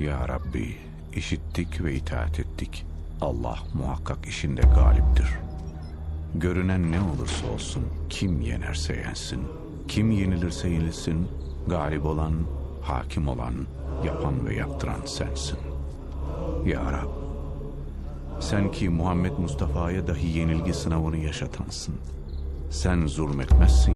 Ya Rabbi, işittik ve itaat ettik. Allah muhakkak işinde galiptir. Görünen ne olursa olsun, kim yenerse yensin, kim yenilirse yenilsin, galip olan, hakim olan, yapan ve yaptıran sensin. Ya Rab, sen ki Muhammed Mustafa'ya dahi yenilgi sınavını yaşatansın. Sen zulmetmezsin